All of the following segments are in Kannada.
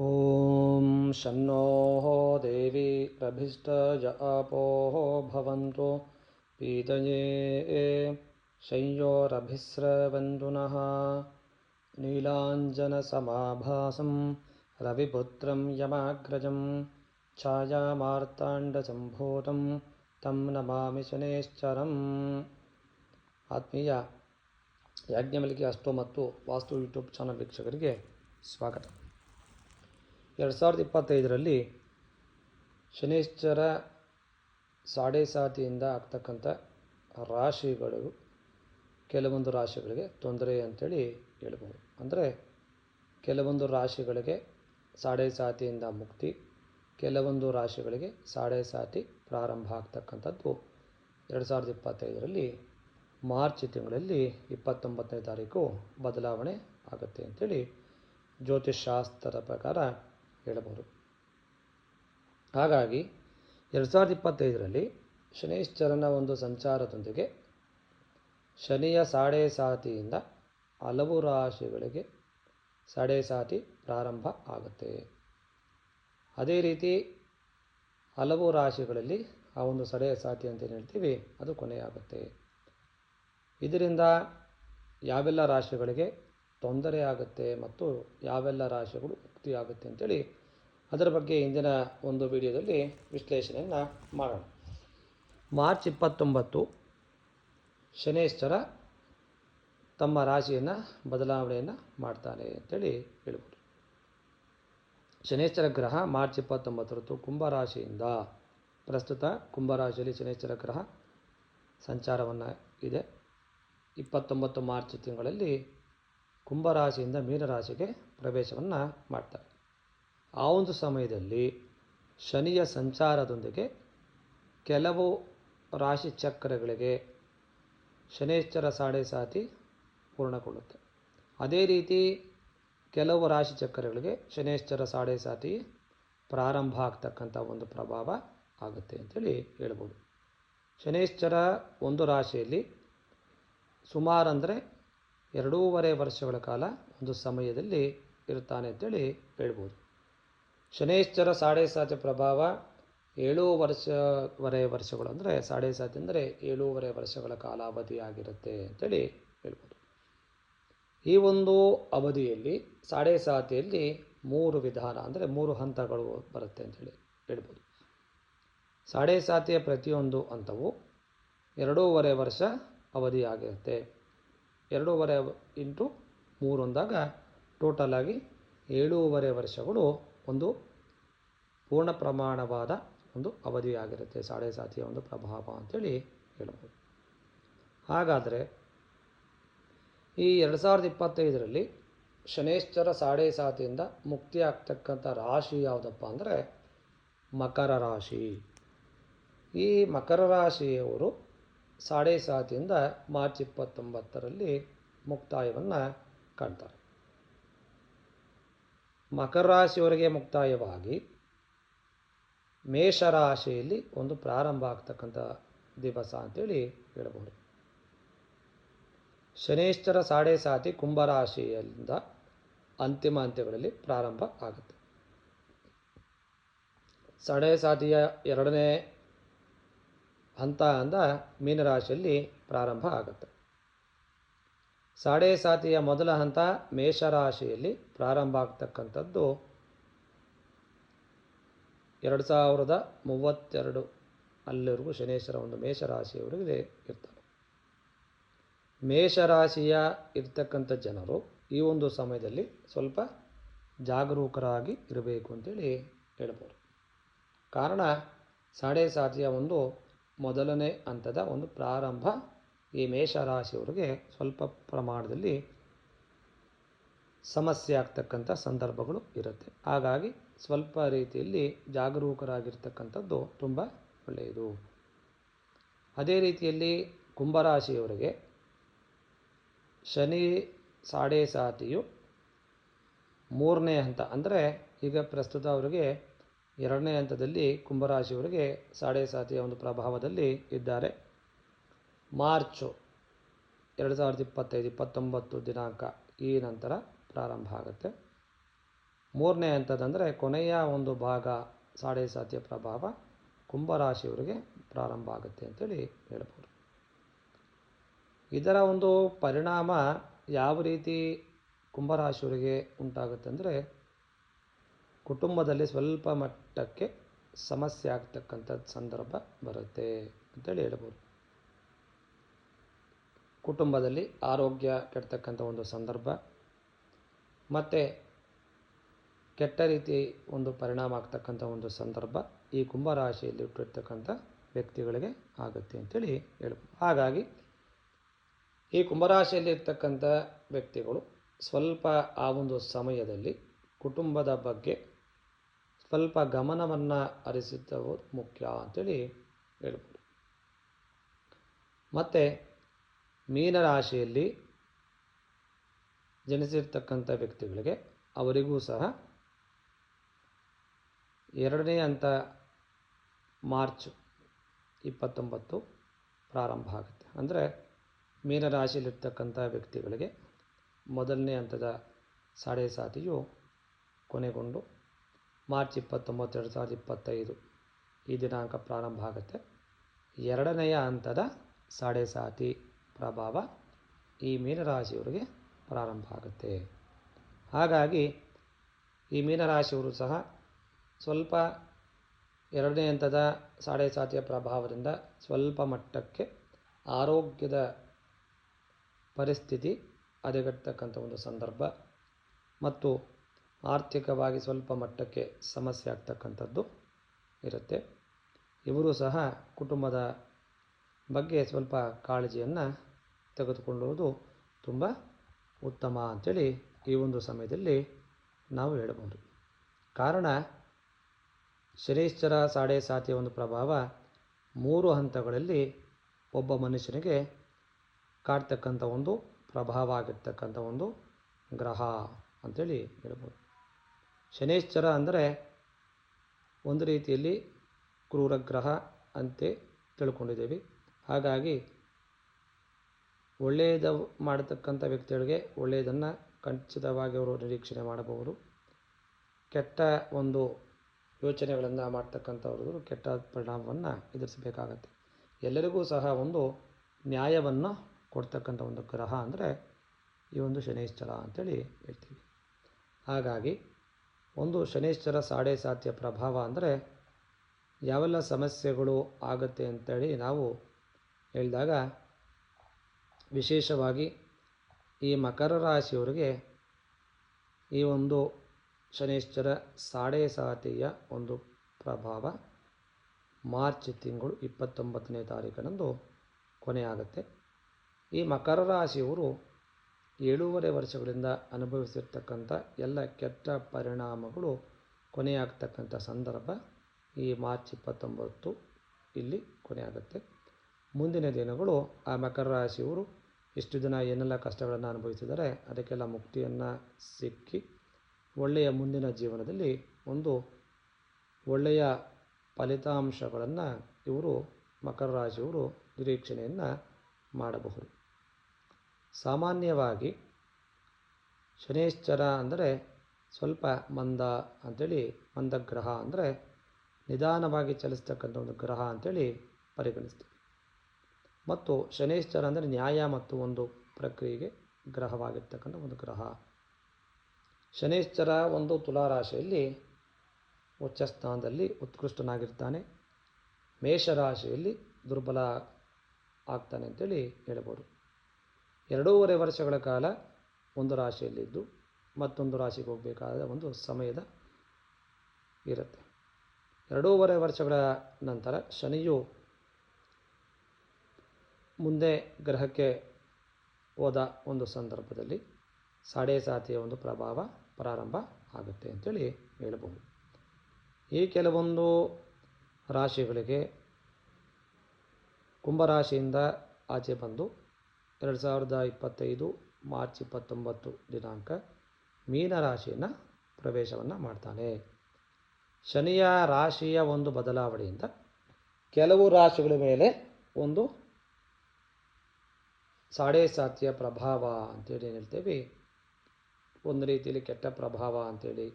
ॐ शन्नो देवी रभिष्टज अपोः भवन्तु पीतये शय्योरभिस्रवन्तु नः नीलाञ्जनसमाभासं रविपुत्रं यमाग्रजं ಛಾಯಾಮಾರ್ತಾಂಡಸಂಭೂತಂ ತಂ ನಮಾಮಿ ಶನೇಶ್ಚರಂ ಆತ್ಮೀಯ ಯಾಜ್ಞವಲ್ಕ್ಯ ಅಷ್ಟೋ ಮತ್ತು ವಾಸ್ತು ಯೂಟ್ಯೂಬ್ ಚಾನಲ್ ವೀಕ್ಷಕರಿಗೆ ಸ್ವಾಗತ ಎರಡು ಸಾವಿರದ ಇಪ್ಪತ್ತೈದರಲ್ಲಿ ಶನೇಶ್ವರ ಸಾಡೆ ಸಾತಿಯಿಂದ ಆಗ್ತಕ್ಕಂಥ ರಾಶಿಗಳು, ಕೆಲವೊಂದು ರಾಶಿಗಳಿಗೆ ತೊಂದರೆ ಅಂತೇಳಿ ಹೇಳ್ಬೋದು. ಅಂದರೆ ಕೆಲವೊಂದು ರಾಶಿಗಳಿಗೆ ಸಾಡೆ ಸಾತಿಯಿಂದ ಮುಕ್ತಿ, ಕೆಲವೊಂದು ರಾಶಿಗಳಿಗೆ ಸಾಡೆ ಸಾತಿ ಪ್ರಾರಂಭ ಆಗ್ತಕ್ಕಂಥದ್ದು ಎರಡು ಸಾವಿರದ ಇಪ್ಪತ್ತೈದರಲ್ಲಿ ಮಾರ್ಚ್ ತಿಂಗಳಲ್ಲಿ ಇಪ್ಪತ್ತೊಂಬತ್ತನೇ ತಾರೀಕು ಬದಲಾವಣೆ ಆಗುತ್ತೆ ಅಂತೇಳಿ ಜ್ಯೋತಿಷ್ಶಾಸ್ತ್ರದ ಪ್ರಕಾರ ಹೇಳಬಹುದು. ಹಾಗಾಗಿ ಎರಡು ಸಾವಿರದ ಇಪ್ಪತ್ತೈದರಲ್ಲಿ ಶನೈಶ್ಚರನ ಒಂದು ಸಂಚಾರದೊಂದಿಗೆ ಶನಿಯ ಸಾಡೆ ಸಾತಿಯಿಂದ ಹಲವು ರಾಶಿಗಳಿಗೆ ಸಾಡೆ ಸಾತಿ ಪ್ರಾರಂಭ ಆಗುತ್ತೆ. ಅದೇ ರೀತಿ ಹಲವು ರಾಶಿಗಳಲ್ಲಿ ಆ ಒಂದು ಸಡೆ ಸಾತಿ ಅಂತ ಏನು ಹೇಳ್ತೀವಿ, ಅದು ಕೊನೆಯಾಗುತ್ತೆ. ಇದರಿಂದ ಯಾವೆಲ್ಲ ರಾಶಿಗಳಿಗೆ ತೊಂದರೆ ಆಗುತ್ತೆ ಮತ್ತು ಯಾವೆಲ್ಲ ರಾಶಿಗಳು ಮುಕ್ತಿಯಾಗುತ್ತೆ ಅಂತೇಳಿ ಅದರ ಬಗ್ಗೆ ಇಂದಿನ ಒಂದು ವಿಡಿಯೋದಲ್ಲಿ ವಿಶ್ಲೇಷಣೆಯನ್ನು ಮಾಡೋಣ. ಮಾರ್ಚ್ ಇಪ್ಪತ್ತೊಂಬತ್ತು ಶನೇಶ್ವರ ತಮ್ಮ ರಾಶಿಯನ್ನು ಬದಲಾವಣೆಯನ್ನು ಮಾಡ್ತಾನೆ ಅಂತೇಳಿ ಹೇಳ್ಬೋದು. ಶನೇಶ್ವರ ಗ್ರಹ ಮಾರ್ಚ್ ಇಪ್ಪತ್ತೊಂಬತ್ತರದ್ದು ಕುಂಭರಾಶಿಯಿಂದ ಪ್ರಸ್ತುತ ಕುಂಭರಾಶಿಯಲ್ಲಿ ಶನೇಶ್ವರ ಗ್ರಹ ಸಂಚಾರವನ್ನು ಇದೆ? ಇಪ್ಪತ್ತೊಂಬತ್ತು ಮಾರ್ಚ್ ತಿಂಗಳಲ್ಲಿ ಕುಂಭರಾಶಿಯಿಂದ ಮೀನರಾಶಿಗೆ ಪ್ರವೇಶವನ್ನು ಮಾಡ್ತಾರೆ. ಆ ಒಂದು ಸಮಯದಲ್ಲಿ ಶನಿಯ ಸಂಚಾರದೊಂದಿಗೆ ಕೆಲವು ರಾಶಿ ಚಕ್ರಗಳಿಗೆ ಶನೇಶ್ವರ ಸಾಡೆ ಸಾತಿ ಪೂರ್ಣಗೊಳ್ಳುತ್ತೆ. ಅದೇ ರೀತಿ ಕೆಲವು ರಾಶಿ ಚಕ್ರಗಳಿಗೆ ಶನೇಶ್ವರ ಸಾಡೆ ಸಾತಿ ಪ್ರಾರಂಭ ಆಗ್ತಕ್ಕಂಥ ಒಂದು ಪ್ರಭಾವ ಆಗುತ್ತೆ ಅಂತೇಳಿ ಹೇಳ್ಬೋದು. ಶನೇಶ್ವರ ಒಂದು ರಾಶಿಯಲ್ಲಿ ಸುಮಾರು ಅಂದರೆ ಎರಡೂವರೆ ವರ್ಷಗಳ ಕಾಲ ಒಂದು ಸಮಯದಲ್ಲಿ ಇರುತ್ತಾನೆ ಅಂತೇಳಿ ಹೇಳ್ಬೋದು. ಶನೇಶ್ವರ ಸಾಡೆ ಸಾತಿ ಪ್ರಭಾವ ಏಳು ವರ್ಷವರೆ ವರ್ಷಗಳು ಅಂದರೆ ಸಾಡೆ ಸಾತಿ ಅಂದರೆ ಏಳೂವರೆ ವರ್ಷಗಳ ಕಾಲಾವಧಿ ಆಗಿರುತ್ತೆ ಅಂತೇಳಿ ಹೇಳ್ಬೋದು. ಈ ಒಂದು ಅವಧಿಯಲ್ಲಿ ಸಾಡೆ ಸಾತಿಯಲ್ಲಿ ಮೂರು ವಿಧಾನ ಅಂದರೆ ಮೂರು ಹಂತಗಳು ಬರುತ್ತೆ ಅಂತೇಳಿ ಹೇಳ್ಬೋದು. ಸಾಡೆ ಸಾತಿಯ ಪ್ರತಿಯೊಂದು ಹಂತವು ಎರಡೂವರೆ ವರ್ಷ ಅವಧಿಯಾಗಿರುತ್ತೆ. ಎರಡೂವರೆ ಇಂಟು ಮೂರು ಅಂದಾಗ ಟೋಟಲ್ ಆಗಿ ಏಳೂವರೆ ವರ್ಷಗಳು ಒಂದು ಪೂರ್ಣ ಪ್ರಮಾಣವಾದ ಒಂದು ಅವಧಿಯಾಗಿರುತ್ತೆ, ಸಾಡೆ ಸಾತಿಯ ಒಂದು ಪ್ರಭಾವ ಅಂತೇಳಿ ಹೇಳ್ಬೋದು ಹಾಗಾದರೆ ಈ ಎರಡು ಸಾವಿರದ ಇಪ್ಪತ್ತೈದರಲ್ಲಿ ಶನೇಶ್ವರ ಸಾಡೆ ಸಾತಿಯಿಂದ ಮುಕ್ತಿ ಆಗ್ತಕ್ಕಂಥ ರಾಶಿ ಯಾವುದಪ್ಪ ಅಂದರೆ ಮಕರ ರಾಶಿ. ಈ ಮಕರ ರಾಶಿಯವರು ಸಾಡೆ ಸಾತಿಯಿಂದ ಮಾರ್ಚ್ ಇಪ್ಪತ್ತೊಂಬತ್ತರಲ್ಲಿ ಮುಕ್ತಾಯವನ್ನು ಕಾಣ್ತಾರೆ. ಮಕರ ರಾಶಿಯವರಿಗೆ ಮುಕ್ತಾಯವಾಗಿ ಮೇಷರಾಶಿಯಲ್ಲಿ ಒಂದು ಪ್ರಾರಂಭ ಆಗ್ತಕ್ಕಂಥ ದಿವಸ ಅಂತೇಳಿ ಹೇಳಬಹುದು. ಶನೇಶ್ವರ ಸಾಡೆ ಸಾತಿ ಕುಂಭರಾಶಿಯಿಂದ ಅಂತಿಮ ಅಂತ್ಯಗಳಲ್ಲಿ ಪ್ರಾರಂಭ ಆಗುತ್ತೆ. ಸಾಡೆ ಸಾತಿಯ ಎರಡನೇ ಹಂತ ಅಂದ ಮೀನರಾಶಿಯಲ್ಲಿ ಪ್ರಾರಂಭ ಆಗುತ್ತೆ. ಸಾಡೆ ಸಾತಿಯ ಮೊದಲ ಹಂತ ಮೇಷರಾಶಿಯಲ್ಲಿ ಪ್ರಾರಂಭ ಆಗ್ತಕ್ಕಂಥದ್ದು. ಎರಡು ಸಾವಿರದ ಮೂವತ್ತೆರಡು ಅಲ್ಲಿವರೆಗೂ ಶನೇಶ್ವರ ಒಂದು ಮೇಷರಾಶಿಯವರಿಗೆ ಇರ್ತಾರೆ ಮೇಷರಾಶಿಯ ಇರ್ತಕ್ಕಂಥ ಜನರು ಈ ಒಂದು ಸಮಯದಲ್ಲಿ ಸ್ವಲ್ಪ ಜಾಗರೂಕರಾಗಿ ಇರಬೇಕು ಅಂತೇಳಿ ಹೇಳ್ಬೋದು. ಕಾರಣ, ಸಾಡೆ ಸಾತಿಯ ಒಂದು ಮೊದಲನೇ ಹಂತದ ಒಂದು ಪ್ರಾರಂಭ ಈ ಮೇಷರಾಶಿಯವರಿಗೆ ಸ್ವಲ್ಪ ಪ್ರಮಾಣದಲ್ಲಿ ಸಮಸ್ಯೆ ಆಗ್ತಕ್ಕಂಥ ಸಂದರ್ಭಗಳು ಇರುತ್ತೆ. ಹಾಗಾಗಿ ಸ್ವಲ್ಪ ರೀತಿಯಲ್ಲಿ ಜಾಗರೂಕರಾಗಿರ್ತಕ್ಕಂಥದ್ದು ತುಂಬ ಒಳ್ಳೆಯದು. ಅದೇ ರೀತಿಯಲ್ಲಿ ಕುಂಭರಾಶಿಯವರಿಗೆ ಶನಿ ಸಾಡೆ ಸಾತಿಯು ಮೂರನೇ ಹಂತ ಅಂದರೆ ಈಗ ಪ್ರಸ್ತುತ ಅವರಿಗೆ ಎರಡನೇ ಹಂತದಲ್ಲಿ ಕುಂಭರಾಶಿಯವರಿಗೆ ಸಾಡೆ ಸಾತಿಯ ಒಂದು ಪ್ರಭಾವದಲ್ಲಿ ಇದ್ದಾರೆ. ಮಾರ್ಚು ಎರಡು ಸಾವಿರದ ಇಪ್ಪತ್ತೈದು, ಇಪ್ಪತ್ತೊಂಬತ್ತು ದಿನಾಂಕ ಈ ನಂತರ ಪ್ರಾರಂಭ ಆಗುತ್ತೆ. ಮೂರನೇ ಹಂತದಂದರೆ ಕೊನೆಯ ಒಂದು ಭಾಗ ಸಾಡೆ ಸಾತಿಯ ಪ್ರಭಾವ ಕುಂಭರಾಶಿಯವರಿಗೆ ಪ್ರಾರಂಭ ಆಗುತ್ತೆ ಅಂತೇಳಿ ಹೇಳ್ಬೋದು. ಇದರ ಒಂದು ಪರಿಣಾಮ ಯಾವ ರೀತಿ ಕುಂಭರಾಶಿಯವರಿಗೆ ಉಂಟಾಗುತ್ತೆ ಅಂದರೆ ಕುಟುಂಬದಲ್ಲಿ ಸ್ವಲ್ಪ ಮಟ್ಟಕ್ಕೆ ಸಮಸ್ಯೆ ಆಗ್ತಕ್ಕಂಥ ಸಂದರ್ಭ ಬರುತ್ತೆ ಅಂತೇಳಿ ಹೇಳ್ಬೋದು. ಕುಟುಂಬದಲ್ಲಿ ಆರೋಗ್ಯ ಕೆಡ್ತಕ್ಕಂಥ ಒಂದು ಸಂದರ್ಭ, ಮತ್ತು ಕೆಟ್ಟ ರೀತಿ ಒಂದು ಪರಿಣಾಮ ಆಗ್ತಕ್ಕಂಥ ಒಂದು ಸಂದರ್ಭ ಈ ಕುಂಭರಾಶಿಯಲ್ಲಿ ಹುಟ್ಟಿರ್ತಕ್ಕಂಥ ವ್ಯಕ್ತಿಗಳಿಗೆ ಆಗುತ್ತೆ ಅಂತೇಳಿ ಹೇಳ್ಬೋದು ಹಾಗಾಗಿ ಈ ಕುಂಭರಾಶಿಯಲ್ಲಿ ಇರ್ತಕ್ಕಂಥ ವ್ಯಕ್ತಿಗಳು ಸ್ವಲ್ಪ ಆ ಒಂದು ಸಮಯದಲ್ಲಿ ಕುಟುಂಬದ ಬಗ್ಗೆ ಸ್ವಲ್ಪ ಗಮನವನ್ನು ಹರಿಸಿದ್ದವು ಮುಖ್ಯ ಅಂತೇಳಿ ಹೇಳ್ಬೋದು. ಮತ್ತು ಮೀನರಾಶಿಯಲ್ಲಿ ಜನಿಸಿರ್ತಕ್ಕಂಥ ವ್ಯಕ್ತಿಗಳಿಗೆ ಅವರಿಗೂ ಸಹ ಎರಡನೇ ಹಂತ ಮಾರ್ಚ್ ಇಪ್ಪತ್ತೊಂಬತ್ತು ಪ್ರಾರಂಭ ಆಗುತ್ತೆ. ಅಂದರೆ ಮೀನರಾಶಿಯಲ್ಲಿರ್ತಕ್ಕಂಥ ವ್ಯಕ್ತಿಗಳಿಗೆ ಮೊದಲನೇ ಹಂತದ ಸಾಡೆ ಸಾತಿಯು ಕೊನೆಗೊಂಡು ಮಾರ್ಚ್ ಇಪ್ಪತ್ತೊಂಬತ್ತು, ಎರಡು ಸಾವಿರದ ಇಪ್ಪತ್ತೈದು ಈ ದಿನಾಂಕ ಪ್ರಾರಂಭ ಆಗುತ್ತೆ. ಎರಡನೆಯ ಹಂತದ ಸಾಡೆ ಸಾತಿ ಪ್ರಭಾವ ಈ ಮೀನರಾಶಿಯವರಿಗೆ ಪ್ರಾರಂಭ ಆಗುತ್ತೆ. ಹಾಗಾಗಿ ಈ ಮೀನರಾಶಿಯವರು ಸಹ ಸ್ವಲ್ಪ ಎರಡನೇ ಹಂತದ ಸಾಡೆ ಸಾತಿಯ ಪ್ರಭಾವದಿಂದ ಸ್ವಲ್ಪ ಮಟ್ಟಕ್ಕೆ ಆರೋಗ್ಯದ ಪರಿಸ್ಥಿತಿ ಹದಗೆಡ್ತಕ್ಕಂಥ ಒಂದು ಸಂದರ್ಭ ಮತ್ತು ಆರ್ಥಿಕವಾಗಿ ಸ್ವಲ್ಪ ಮಟ್ಟಕ್ಕೆ ಸಮಸ್ಯೆ ಆಗ್ತಕ್ಕಂಥದ್ದು ಇರುತ್ತೆ. ಇವರು ಸಹ ಕುಟುಂಬದ ಬಗ್ಗೆ ಸ್ವಲ್ಪ ಕಾಳಜಿಯನ್ನು ತೆಗೆದುಕೊಳ್ಳುವುದು ತುಂಬ ಉತ್ತಮ ಅಂಥೇಳಿ ಈ ಒಂದು ಸಮಯದಲ್ಲಿ ನಾವು ಹೇಳಬಹುದು. ಕಾರಣ ಶನೈಶ್ಚರ ಸಾಡೆ ಸಾತಿಯ ಒಂದು ಪ್ರಭಾವ ಮೂರು ಹಂತಗಳಲ್ಲಿ ಒಬ್ಬ ಮನುಷ್ಯನಿಗೆ ಕಾಡ್ತಕ್ಕಂಥ ಒಂದು ಪ್ರಭಾವ ಆಗಿರ್ತಕ್ಕಂಥ ಒಂದು ಗ್ರಹ ಅಂಥೇಳಿ ಹೇಳ್ಬೋದು ಶನೈಶ್ಚರ ಅಂದರೆ ಒಂದು ರೀತಿಯಲ್ಲಿ ಕ್ರೂರ ಗ್ರಹ ಅಂತೆ ತಿಳ್ಕೊಂಡಿದ್ದೀವಿ. ಹಾಗಾಗಿ ಒಳ್ಳೆಯದ ಮಾಡತಕ್ಕಂಥ ವ್ಯಕ್ತಿಗಳಿಗೆ ಒಳ್ಳೆಯದನ್ನು ಖಚಿತವಾಗಿ ಅವರು ನಿರೀಕ್ಷಣೆ ಮಾಡಬಹುದು. ಕೆಟ್ಟ ಒಂದು ಯೋಚನೆಗಳನ್ನು ಮಾಡ್ತಕ್ಕಂಥವ್ರು ಕೆಟ್ಟ ಪರಿಣಾಮವನ್ನು ಎದುರಿಸಬೇಕಾಗತ್ತೆ. ಎಲ್ಲರಿಗೂ ಸಹ ಒಂದು ನ್ಯಾಯವನ್ನು ಕೊಡ್ತಕ್ಕಂಥ ಒಂದು ಗ್ರಹ ಅಂದರೆ ಈ ಒಂದು ಶನೈಶ್ಚರ ಅಂತೇಳಿ ಹೇಳ್ತೀವಿ. ಹಾಗಾಗಿ ಒಂದು ಶನೈಶ್ಚರ ಸಾಡೆ ಸಾತ್ಯ ಪ್ರಭಾವ ಅಂದರೆ ಯಾವೆಲ್ಲ ಸಮಸ್ಯೆಗಳು ಆಗುತ್ತೆ ಅಂತೇಳಿ ನಾವು ಹೇಳಿದಾಗ ವಿಶೇಷವಾಗಿ ಈ ಮಕರ ರಾಶಿಯವರಿಗೆ ಈ ಒಂದು ಶನೇಶ್ವರ ಸಾಡೆ ಸಾತಿಯ ಒಂದು ಪ್ರಭಾವ ಮಾರ್ಚ್ ತಿಂಗಳು ಇಪ್ಪತ್ತೊಂಬತ್ತನೇ ತಾರೀಕಿನಂದು ಕೊನೆಯಾಗುತ್ತೆ. ಈ ಮಕರ ರಾಶಿಯವರು ಏಳೂವರೆ ವರ್ಷಗಳಿಂದ ಅನುಭವಿಸಿರ್ತಕ್ಕಂಥ ಎಲ್ಲ ಕೆಟ್ಟ ಪರಿಣಾಮಗಳು ಕೊನೆಯಾಗ್ತಕ್ಕಂಥ ಸಂದರ್ಭ ಈ ಮಾರ್ಚ್ ಇಪ್ಪತ್ತೊಂಬತ್ತು ಇಲ್ಲಿ ಕೊನೆಯಾಗುತ್ತೆ. ಮುಂದಿನ ದಿನಗಳು ಆ ಮಕರ ರಾಶಿಯವರು ಇಷ್ಟು ದಿನ ಏನೆಲ್ಲ ಕಷ್ಟಗಳನ್ನು ಅನುಭವಿಸಿದರೆ ಅದಕ್ಕೆಲ್ಲ ಮುಕ್ತಿಯನ್ನು ಸಿಕ್ಕಿ ಒಳ್ಳೆಯ ಮುಂದಿನ ಜೀವನದಲ್ಲಿ ಒಂದು ಒಳ್ಳೆಯ ಫಲಿತಾಂಶಗಳನ್ನು ಇವರು ಮಕರ ರಾಶಿಯವರು ನಿರೀಕ್ಷಣೆಯನ್ನು ಮಾಡಬಹುದು. ಸಾಮಾನ್ಯವಾಗಿ ಶನೇಶ್ಚರ ಅಂದರೆ ಸ್ವಲ್ಪ ಮಂದ ಅಂಥೇಳಿ ಮಂದ ಗ್ರಹ ಅಂದರೆ ನಿಧಾನವಾಗಿ ಚಲಿಸ್ತಕ್ಕಂಥ ಒಂದು ಗ್ರಹ ಅಂಥೇಳಿ ಪರಿಗಣಿಸ್ತೀವಿ. ಮತ್ತು ಶನೇಶ್ಚರ ಅಂದರೆ ನ್ಯಾಯ ಮತ್ತು ಒಂದು ಪ್ರಕ್ರಿಯೆಗೆ ಗ್ರಹವಾಗಿರ್ತಕ್ಕಂಥ ಒಂದು ಗ್ರಹ. ಶನೇಶ್ಚರ ಒಂದು ತುಲಾರಾಶಿಯಲ್ಲಿ ಉಚ್ಚ ಸ್ಥಾನದಲ್ಲಿ ಉತ್ಕೃಷ್ಟನಾಗಿರ್ತಾನೆ. ಮೇಷರಾಶಿಯಲ್ಲಿ ದುರ್ಬಲ ಆಗ್ತಾನೆ ಅಂತೇಳಿ ಹೇಳ್ಬೋದು. ಎರಡೂವರೆ ವರ್ಷಗಳ ಕಾಲ ಒಂದು ರಾಶಿಯಲ್ಲಿದ್ದು ಮತ್ತೊಂದು ರಾಶಿಗೆ ಹೋಗಬೇಕಾದ ಒಂದು ಸಮಯದ ಇರುತ್ತೆ. ಎರಡೂವರೆ ವರ್ಷಗಳ ನಂತರ ಶನಿಯು ಮುಂದೆ ಗ್ರಹಕ್ಕೆ ಹೋದ ಒಂದು ಸಂದರ್ಭದಲ್ಲಿ ಸಾಡೆ ಸಾತಿಯ ಒಂದು ಪ್ರಭಾವ ಪ್ರಾರಂಭ ಆಗುತ್ತೆ ಅಂತೇಳಿ ಹೇಳಬಹುದು. ಈ ಕೆಲವೊಂದು ರಾಶಿಗಳಿಗೆ ಕುಂಭರಾಶಿಯಿಂದ ಆಚೆ ಬಂದು ಎರಡು ಸಾವಿರದ ಇಪ್ಪತ್ತೈದು ಮಾರ್ಚ್ ಇಪ್ಪತ್ತೊಂಬತ್ತು ದಿನಾಂಕ ಮೀನರಾಶಿಯನ್ನು ಪ್ರವೇಶವನ್ನು ಮಾಡ್ತಾನೆ. ಶನಿಯ ರಾಶಿಯ ಒಂದು ಬದಲಾವಣೆಯಿಂದ ಕೆಲವು ರಾಶಿಗಳ ಮೇಲೆ ಒಂದು ಸಾಡೆ ಸಾತಿಯ ಪ್ರಭಾವ ಅಂತೇಳಿ ಏನು ಹೇಳ್ತೇವೆ? ಒಂದು ರೀತಿಯಲ್ಲಿ ಕೆಟ್ಟ ಪ್ರಭಾವ ಅಂತೇಳಿ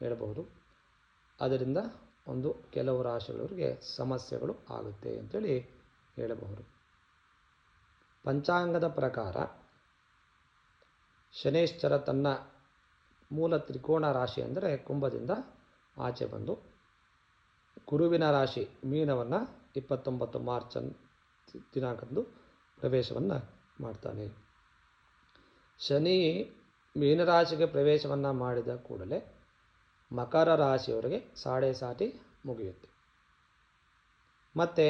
ಹೇಳಬಹುದು. ಅದರಿಂದ ಒಂದು ಕೆಲವು ರಾಶಿಗಳವರಿಗೆ ಸಮಸ್ಯೆಗಳು ಆಗುತ್ತೆ ಅಂತೇಳಿ ಹೇಳಬಹುದು. ಪಂಚಾಂಗದ ಪ್ರಕಾರ ಶನೇಶ್ವರ ತನ್ನ ಮೂಲ ತ್ರಿಕೋಣ ರಾಶಿ ಅಂದರೆ ಕುಂಭದಿಂದ ಆಚೆ ಬಂದು ಗುರುವಿನ ರಾಶಿ ಮೀನವನ್ನು ಇಪ್ಪತ್ತೊಂಬತ್ತು ಮಾರ್ಚ್ ದಿನಾಂಕದಂದು ಪ್ರವೇಶವನ್ನು ಮಾಡ್ತಾನೆ. ಶನಿ ಮೀನರಾಶಿಗೆ ಪ್ರವೇಶವನ್ನು ಮಾಡಿದ ಕೂಡಲೇ ಮಕರ ರಾಶಿಯವರಿಗೆ ಸಾಡೆ ಸಾಟಿ ಮುಗಿಯುತ್ತೆ. ಮತ್ತು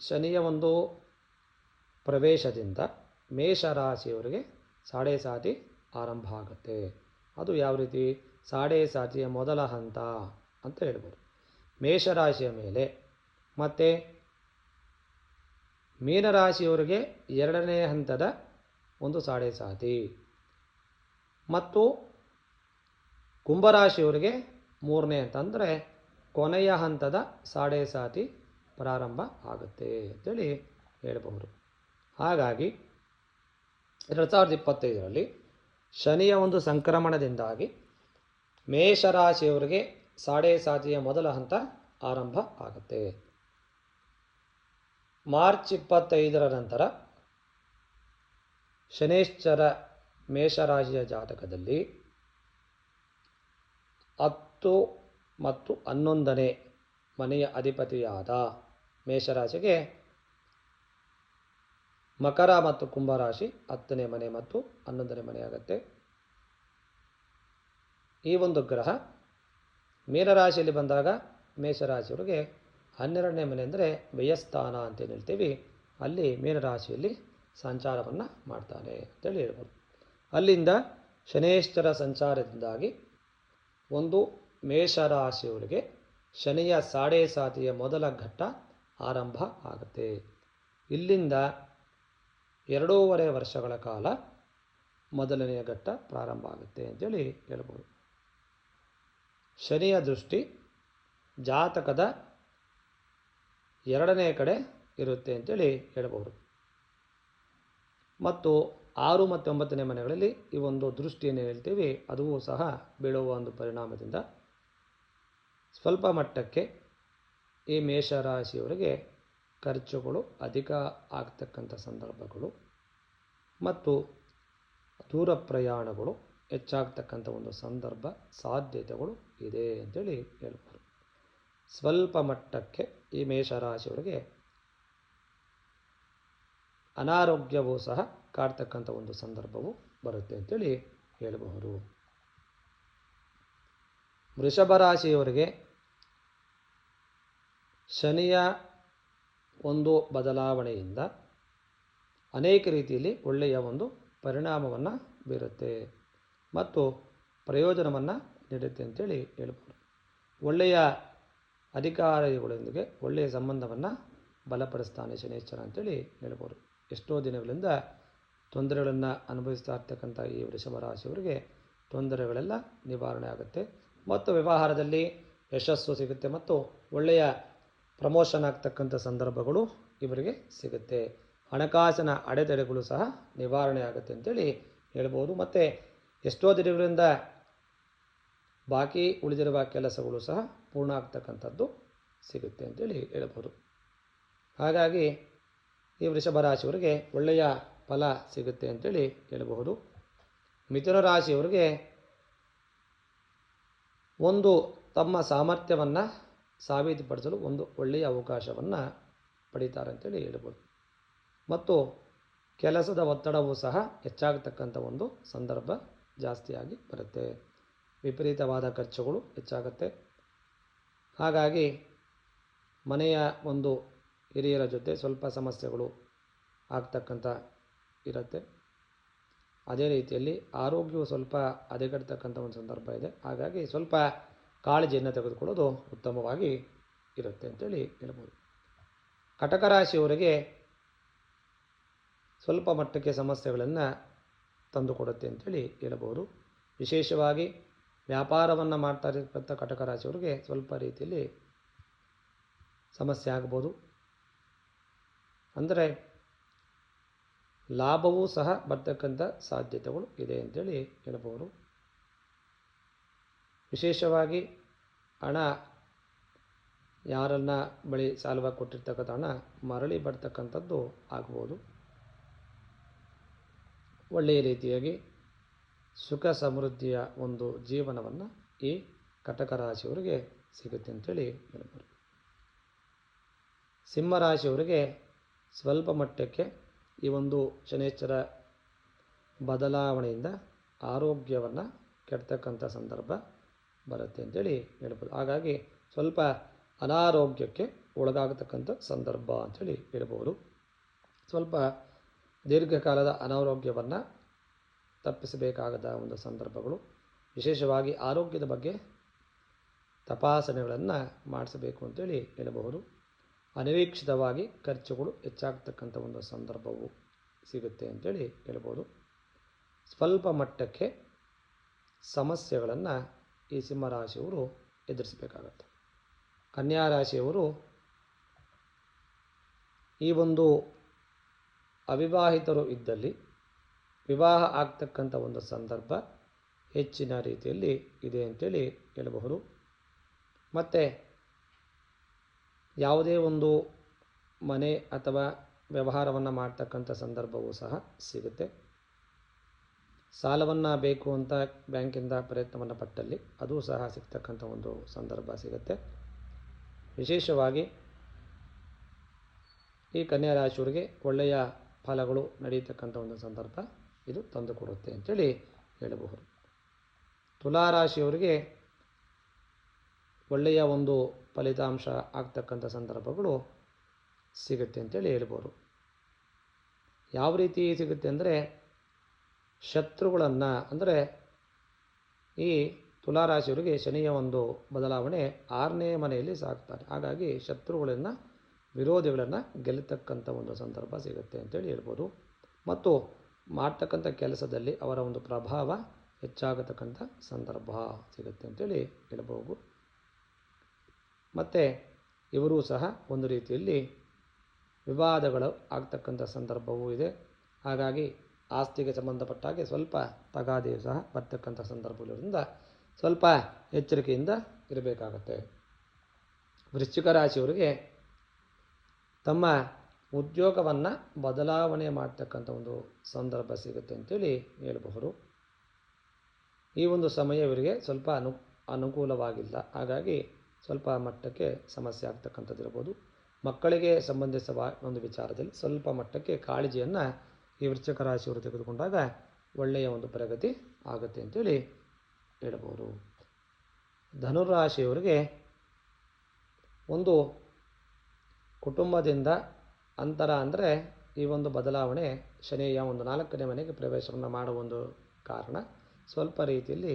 ಶನಿಯ ಒಂದು ಪ್ರವೇಶದಿಂದ ಮೇಷರಾಶಿಯವರಿಗೆ ಸಾಡೆ ಸಾತಿ ಆರಂಭ ಆಗುತ್ತೆ. ಅದು ಯಾವ ರೀತಿ? ಸಾಡೆ ಸಾತಿಯ ಮೊದಲ ಹಂತ ಅಂತ ಹೇಳ್ಬೋದು. ಮೇಷರಾಶಿಯ ಮೇಲೆ ಮತ್ತು ಮೀನರಾಶಿಯವರಿಗೆ ಎರಡನೇ ಹಂತದ ಒಂದು ಸಾಡೆ ಸಾತಿ ಮತ್ತು ಕುಂಭರಾಶಿಯವರಿಗೆ ಮೂರನೇ ಹಂತ ಅಂದರೆ ಕೊನೆಯ ಹಂತದ ಸಾಡೆ ಸಾತಿ ಪ್ರಾರಂಭ ಆಗುತ್ತೆ ಅಂತೇಳಿ ಹೇಳಬಹುದು. ಹಾಗಾಗಿ ಎರಡು ಸಾವಿರದ ಇಪ್ಪತ್ತೈದರಲ್ಲಿ ಶನಿಯ ಒಂದು ಸಂಕ್ರಮಣದಿಂದಾಗಿ ಮೇಷರಾಶಿಯವರಿಗೆ ಸಾಡೆ ಸಾತಿಯ ಮೊದಲ ಹಂತ ಆರಂಭ ಆಗುತ್ತೆ. ಮಾರ್ಚ್ ಇಪ್ಪತ್ತೈದರ ನಂತರ ಶನೇಶ್ವರ ಮೇಷರಾಶಿಯ ಜಾತಕದಲ್ಲಿ ಹತ್ತು ಮತ್ತು ಹನ್ನೊಂದನೇ ಮನೆಯ ಅಧಿಪತಿಯಾದ ಮೇಷರಾಶಿಗೆ ಮಕರ ಮತ್ತು ಕುಂಭರಾಶಿ ಹತ್ತನೇ ಮನೆ ಮತ್ತು ಹನ್ನೊಂದನೇ ಮನೆ ಆಗುತ್ತೆ. ಈ ಒಂದು ಗ್ರಹ ಮೀನರಾಶಿಯಲ್ಲಿ ಬಂದಾಗ ಮೇಷರಾಶಿಯವರಿಗೆ ಹನ್ನೆರಡನೇ ಮನೆ ಅಂದರೆ ವ್ಯಯಸ್ಥಾನ ಅಂತ ಹೇಳ್ತೀವಿ, ಅಲ್ಲಿ ಮೀನರಾಶಿಯಲ್ಲಿ ಸಂಚಾರವನ್ನು ಮಾಡ್ತಾನೆ ಅಂತೇಳಿ ಹೇಳ್ಬೋದು. ಅಲ್ಲಿಂದ ಶನೇಶ್ವರ ಸಂಚಾರದಿಂದಾಗಿ ಒಂದು ಮೇಷರಾಶಿಯವರಿಗೆ ಶನಿಯ ಸಾಡೆ ಸಾತಿಯ ಮೊದಲ ಘಟ್ಟ ಆರಂಭ ಆಗುತ್ತೆ. ಇಲ್ಲಿಂದ ಎರಡೂವರೆ ವರ್ಷಗಳ ಕಾಲ ಮೊದಲನೆಯ ಘಟ್ಟ ಪ್ರಾರಂಭ ಆಗುತ್ತೆ ಅಂತೇಳಿ ಹೇಳ್ಬೋದು. ಶನಿಯ ದೃಷ್ಟಿ ಜಾತಕದ ಎರಡನೇ ಕಡೆ ಇರುತ್ತೆ ಅಂತೇಳಿ ಹೇಳಬಹುದು. ಮತ್ತು ಆರು ಮತ್ತು ಒಂಬತ್ತನೇ ಮನೆಗಳಲ್ಲಿ ಈ ಒಂದು ದೃಷ್ಟಿಯನ್ನು ಹೇಳ್ತೀವಿ. ಅದು ಸಹ ಬೀಳುವ ಒಂದು ಪರಿಣಾಮದಿಂದ ಸ್ವಲ್ಪ ಮಟ್ಟಕ್ಕೆ ಈ ಮೇಷರಾಶಿಯವರಿಗೆ ಖರ್ಚುಗಳು ಅಧಿಕ ಆಗ್ತಕ್ಕಂಥ ಸಂದರ್ಭಗಳು ಮತ್ತು ದೂರ ಪ್ರಯಾಣಗಳು ಹೆಚ್ಚಾಗ್ತಕ್ಕಂಥ ಒಂದು ಸಂದರ್ಭ ಸಾಧ್ಯತೆಗಳು ಇದೆ ಅಂತೇಳಿ ಹೇಳ್ಬೋದು. ಸ್ವಲ್ಪ ಮಟ್ಟಕ್ಕೆ ಈ ಮೇಷರಾಶಿಯವರಿಗೆ ಅನಾರೋಗ್ಯವೂ ಸಹ ಕಾಡ್ತಕ್ಕಂಥ ಒಂದು ಸಂದರ್ಭವು ಬರುತ್ತೆ ಅಂತೇಳಿ ಹೇಳಬಹುದು. ವೃಷಭ ರಾಶಿಯವರಿಗೆ ಶನಿಯ ಒಂದು ಬದಲಾವಣೆಯಿಂದ ಅನೇಕ ರೀತಿಯಲ್ಲಿ ಒಳ್ಳೆಯ ಒಂದು ಪರಿಣಾಮವನ್ನು ಬೀರುತ್ತೆ ಮತ್ತು ಪ್ರಯೋಜನವನ್ನು ನೀಡುತ್ತೆ ಅಂತೇಳಿ ಹೇಳ್ಬೋದು ಒಳ್ಳೆಯ ಅಧಿಕಾರಿಗಳೊಂದಿಗೆ ಒಳ್ಳೆಯ ಸಂಬಂಧವನ್ನು ಬಲಪಡಿಸ್ತಾನೆ ಶನೇಶ್ವರ ಅಂತೇಳಿ ಹೇಳ್ಬೋದು. ಎಷ್ಟೋ ದಿನಗಳಿಂದ ತೊಂದರೆಗಳನ್ನು ಅನುಭವಿಸ್ತಾ ಇರ್ತಕ್ಕಂಥ ಈ ವೃಷಭ ರಾಶಿಯವರಿಗೆ ತೊಂದರೆಗಳೆಲ್ಲ ನಿವಾರಣೆ ಆಗುತ್ತೆ. ಮತ್ತು ವ್ಯವಹಾರದಲ್ಲಿ ಯಶಸ್ಸು ಸಿಗುತ್ತೆ ಮತ್ತು ಒಳ್ಳೆಯ ಪ್ರಮೋಷನ್ ಆಗ್ತಕ್ಕಂಥ ಸಂದರ್ಭಗಳು ಇವರಿಗೆ ಸಿಗುತ್ತೆ. ಹಣಕಾಸಿನ ಅಡೆತಡೆಗಳು ಸಹ ನಿವಾರಣೆ ಆಗುತ್ತೆ ಅಂತೇಳಿ ಹೇಳ್ಬೋದು. ಮತ್ತು ಎಷ್ಟೋ ದಿನಗಳಿಂದ ಬಾಕಿ ಉಳಿದಿರುವ ಕೆಲಸಗಳು ಸಹ ಪೂರ್ಣ ಆಗ್ತಕ್ಕಂಥದ್ದು ಸಿಗುತ್ತೆ ಅಂತೇಳಿ ಹೇಳ್ಬೋದು. ಹಾಗಾಗಿ ಈ ವೃಷಭ ರಾಶಿಯವರಿಗೆ ಒಳ್ಳೆಯ ಫಲ ಸಿಗುತ್ತೆ ಅಂತೇಳಿ ಹೇಳಬಹುದು. ಮಿಥುನ ರಾಶಿಯವರಿಗೆ ಒಂದು ತಮ್ಮ ಸಾಮರ್ಥ್ಯವನ್ನು ಸಾಬೀತುಪಡಿಸಲು ಒಂದು ಒಳ್ಳೆಯ ಅವಕಾಶವನ್ನು ಪಡೀತಾರೆ ಅಂತೇಳಿ ಹೇಳ್ಬೋದು. ಮತ್ತು ಕೆಲಸದ ಒತ್ತಡವೂ ಸಹ ಹೆಚ್ಚಾಗತಕ್ಕಂಥ ಒಂದು ಸಂದರ್ಭ ಜಾಸ್ತಿಯಾಗಿ ಬರುತ್ತೆ. ವಿಪರೀತವಾದ ಖರ್ಚುಗಳು ಹೆಚ್ಚಾಗುತ್ತೆ. ಹಾಗಾಗಿ ಮನೆಯ ಒಂದು ಹಿರಿಯರ ಜೊತೆ ಸ್ವಲ್ಪ ಸಮಸ್ಯೆಗಳು ಆಗ್ತಕ್ಕಂಥ ಇರುತ್ತೆ. ಅದೇ ರೀತಿಯಲ್ಲಿ ಆರೋಗ್ಯವು ಸ್ವಲ್ಪ ಹದಗೆಡ್ತಕ್ಕಂಥ ಒಂದು ಸಂದರ್ಭ ಇದೆ. ಹಾಗಾಗಿ ಸ್ವಲ್ಪ ಕಾಳಜಿಯನ್ನು ತೆಗೆದುಕೊಳ್ಳೋದು ಉತ್ತಮವಾಗಿ ಇರುತ್ತೆ ಅಂತೇಳಿ ಹೇಳ್ಬೋದು. ಕಟಕ ರಾಶಿಯವರಿಗೆ ಸ್ವಲ್ಪ ಮಟ್ಟಕ್ಕೆ ಸಮಸ್ಯೆಗಳನ್ನು ತಂದುಕೊಡುತ್ತೆ ಅಂತೇಳಿ ಹೇಳಬಹುದು ವಿಶೇಷವಾಗಿ ವ್ಯಾಪಾರವನ್ನು ಮಾಡ್ತಾ ಇರತಕ್ಕಂಥ ಕಟಕ ರಾಶಿಯವರಿಗೆ ಸ್ವಲ್ಪ ರೀತಿಯಲ್ಲಿ ಸಮಸ್ಯೆ ಆಗ್ಬೋದು. ಅಂದರೆ ಲಾಭವೂ ಸಹ ಬರ್ತಕ್ಕಂಥ ಸಾಧ್ಯತೆಗಳು ಇದೆ ಅಂತೇಳಿ ಹೇಳಬಹುದು ವಿಶೇಷವಾಗಿ ಹಣ ಯಾರನ್ನ ಬಳಿ ಸಾಲವಾಗಿ ಕೊಟ್ಟಿರ್ತಕ್ಕಂಥ ಹಣ ಮರಳಿ ಬರ್ತಕ್ಕಂಥದ್ದು ಆಗ್ಬೋದು. ಒಳ್ಳೆಯ ರೀತಿಯಾಗಿ ಸುಖ ಸಮೃದ್ಧಿಯ ಒಂದು ಜೀವನವನ್ನು ಈ ಕಟಕ ರಾಶಿಯವರಿಗೆ ಸಿಗುತ್ತೆ ಅಂತೇಳಿ ಹೇಳ್ಬೋದು. ಸಿಂಹರಾಶಿಯವರಿಗೆ ಸ್ವಲ್ಪ ಮಟ್ಟಕ್ಕೆ ಈ ಒಂದು ಶನೇಶ್ವರ ಬದಲಾವಣೆಯಿಂದ ಆರೋಗ್ಯವನ್ನು ಕೆಡ್ತಕ್ಕಂಥ ಸಂದರ್ಭ ಬರುತ್ತೆ ಅಂತೇಳಿ ಹೇಳ್ಬೋದು. ಹಾಗಾಗಿ ಸ್ವಲ್ಪ ಅನಾರೋಗ್ಯಕ್ಕೆ ಒಳಗಾಗತಕ್ಕಂಥ ಸಂದರ್ಭ ಅಂಥೇಳಿ ಹೇಳ್ಬೋದು. ಸ್ವಲ್ಪ ದೀರ್ಘಕಾಲದ ಅನಾರೋಗ್ಯವನ್ನು ತಪ್ಪಿಸಬೇಕಾಗದ ಒಂದು ಸಂದರ್ಭಗಳು. ವಿಶೇಷವಾಗಿ ಆರೋಗ್ಯದ ಬಗ್ಗೆ ತಪಾಸಣೆಗಳನ್ನು ಮಾಡಿಸಬೇಕು ಅಂತೇಳಿ ಹೇಳಬಹುದು. ಅನಿರೀಕ್ಷಿತವಾಗಿ ಖರ್ಚುಗಳು ಹೆಚ್ಚಾಗ್ತಕ್ಕಂಥ ಒಂದು ಸಂದರ್ಭವು ಸಿಗುತ್ತೆ ಅಂತೇಳಿ ಹೇಳ್ಬೋದು ಸ್ವಲ್ಪ ಮಟ್ಟಕ್ಕೆ ಸಮಸ್ಯೆಗಳನ್ನು ಈ ಸಿಂಹರಾಶಿಯವರು ಎದುರಿಸಬೇಕಾಗತ್ತೆ. ಕನ್ಯಾ ರಾಶಿಯವರು ಈ ಒಂದು ಅವಿವಾಹಿತರು ಇದ್ದಲ್ಲಿ ವಿವಾಹ ಆಗ್ತಕ್ಕಂಥ ಒಂದು ಸಂದರ್ಭ ಹೆಚ್ಚಿನ ರೀತಿಯಲ್ಲಿ ಇದೆ ಅಂತೇಳಿ ಹೇಳಬಹುದು. ಮತ್ತು ಯಾವುದೇ ಒಂದು ಮನೆ ಅಥವಾ ವ್ಯವಹಾರವನ್ನು ಮಾಡ್ತಕ್ಕಂಥ ಸಂದರ್ಭವೂ ಸಹ ಸಿಗುತ್ತೆ. ಸಾಲವನ್ನು ಬೇಕು ಅಂತ ಬ್ಯಾಂಕಿಂದ ಪ್ರಯತ್ನವನ್ನು ಪಟ್ಟಲ್ಲಿ ಅದು ಸಹ ಸಿಗ್ತಕ್ಕಂಥ ಒಂದು ಸಂದರ್ಭ ಸಿಗುತ್ತೆ. ವಿಶೇಷವಾಗಿ ಈ ಕನ್ಯಾ ರಾಶಿಯವರಿಗೆ ಒಳ್ಳೆಯ ಫಲಗಳು ನಡೆಯತಕ್ಕಂಥ ಒಂದು ಸಂದರ್ಭ ಇದು ತಂದುಕೊಡುತ್ತೆ ಅಂತೇಳಿ ಹೇಳಬಹುದು. ತುಲಾರಾಶಿಯವರಿಗೆ ಒಳ್ಳೆಯ ಒಂದು ಫಲಿತಾಂಶ ಆಗ್ತಕ್ಕಂಥ ಸಂದರ್ಭಗಳು ಸಿಗುತ್ತೆ ಅಂತೇಳಿ ಹೇಳ್ಬೋದು. ಯಾವ ರೀತಿ ಸಿಗುತ್ತೆ ಅಂದರೆ ಶತ್ರುಗಳನ್ನು ಅಂದರೆ ಈ ತುಲಾರಾಶಿಯವರಿಗೆ ಶನಿಯ ಒಂದು ಬದಲಾವಣೆ ಆರನೇ ಮನೆಯಲ್ಲಿ ಸಾಕ್ತಾರೆ. ಹಾಗಾಗಿ ಶತ್ರುಗಳನ್ನು, ವಿರೋಧಿಗಳನ್ನು ಗೆಲ್ಲತಕ್ಕಂಥ ಒಂದು ಸಂದರ್ಭ ಸಿಗುತ್ತೆ ಅಂತೇಳಿ ಹೇಳ್ಬೋದು. ಮತ್ತು ಮಾಡ್ತಕ್ಕಂಥ ಕೆಲಸದಲ್ಲಿ ಅವರ ಒಂದು ಪ್ರಭಾವ ಹೆಚ್ಚಾಗತಕ್ಕಂಥ ಸಂದರ್ಭ ಸಿಗುತ್ತೆ ಅಂತೇಳಿ ಹೇಳಬಹುದು. ಮತ್ತು ಇವರೂ ಸಹ ಒಂದು ರೀತಿಯಲ್ಲಿ ವಿವಾದಗಳು ಆಗ್ತಕ್ಕಂಥ ಸಂದರ್ಭವೂ ಇದೆ. ಹಾಗಾಗಿ ಆಸ್ತಿಗೆ ಸಂಬಂಧಪಟ್ಟಾಗೆ ಸ್ವಲ್ಪ ತಗಾದೆಯು ಸಹ ಬರ್ತಕ್ಕಂಥ ಸಂದರ್ಭಗಳಿಂದ ಸ್ವಲ್ಪ ಎಚ್ಚರಿಕೆಯಿಂದ ಇರಬೇಕಾಗತ್ತೆ. ವೃಶ್ಚಿಕ ರಾಶಿಯವರಿಗೆ ತಮ್ಮ ಉದ್ಯೋಗವನ್ನು ಬದಲಾವಣೆ ಮಾಡ್ತಕ್ಕಂಥ ಒಂದು ಸಂದರ್ಭ ಸಿಗುತ್ತೆ ಅಂತೇಳಿ ಹೇಳಬಹುದು. ಈ ಒಂದು ಸಮಯ ಇವರಿಗೆ ಸ್ವಲ್ಪ ಅನು, ಅನುಕೂಲವಾಗಿಲ್ಲ. ಹಾಗಾಗಿ ಸ್ವಲ್ಪ ಮಟ್ಟಕ್ಕೆ ಸಮಸ್ಯೆ ಆಗ್ತಕ್ಕಂಥದ್ದಿರ್ಬೋದು ಮಕ್ಕಳಿಗೆ ಸಂಬಂಧಿಸುವ, ಒಂದು ವಿಚಾರದಲ್ಲಿ ಸ್ವಲ್ಪ ಮಟ್ಟಕ್ಕೆ ಕಾಳಜಿಯನ್ನು ಈ ವೃಶ್ಚಿಕ ರಾಶಿಯವರು ತೆಗೆದುಕೊಂಡಾಗ ಒಳ್ಳೆಯ ಒಂದು ಪ್ರಗತಿ ಆಗುತ್ತೆ ಅಂತೇಳಿ ಹೇಳಬಹುದು. ಧನುರಾಶಿಯವರಿಗೆ ಒಂದು ಕುಟುಂಬದಿಂದ ಅಂತರ ಅಂದರೆ ಈ ಒಂದು ಬದಲಾವಣೆ ಶನಿಯ ಒಂದು ನಾಲ್ಕನೇ ಮನೆಗೆ ಪ್ರವೇಶವನ್ನು ಮಾಡುವ ಒಂದು ಕಾರಣ. ಸ್ವಲ್ಪ ರೀತಿಯಲ್ಲಿ